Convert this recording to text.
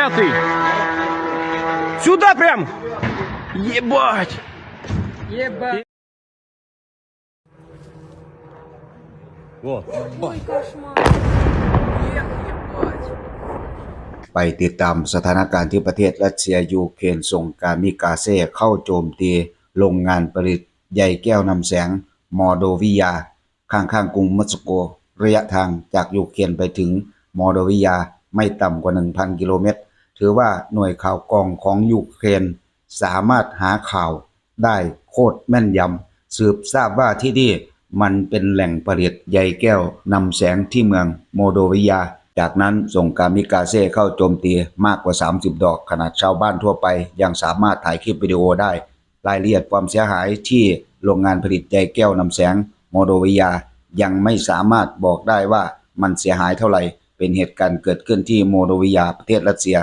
Пятый. Сюда прям. Ебать. Ебать. Вот. Ой, кошмар. Эх, ебать. ไปติดตามสถานการณ์ที่ประเทศรัสเซียยูเครนส่งการมิกาเซ่เข้าโจมตีโรงงานผลิตใยแก้วนำแสงมอโดวิยา ข้างๆกรุงมอสโก ระยะทางจากยูเครนไปถึงมอโดวิยาไม่ต่ำกว่า 1,000 กิโลเมตร ถือว่าหน่วยข่าวกองของยูเครนสามารถหาข่าวได้โคตรแม่นยำสืบทราบว่าที่นี่มันเป็นแหล่งผลิตใยแก้วนำแสงที่เมืองโมโดวิยา จากนั้นส่งกามิกาเซ่เข้าโจมตีมากกว่า 30 ดอกขนาดชาวบ้านทั่วไป ยังสามารถถ่ายคลิปวิดีโอได้ รายละเอียดความเสียหายที่โรงงานผลิตใยแก้วนำแสงโมโดวิยา ยังไม่สามารถบอกได้ว่ามันเสียหายเท่าไหร่ เป็นเหตุการณ์เกิดขึ้นที่โมโดวิยาประเทศรัสเซีย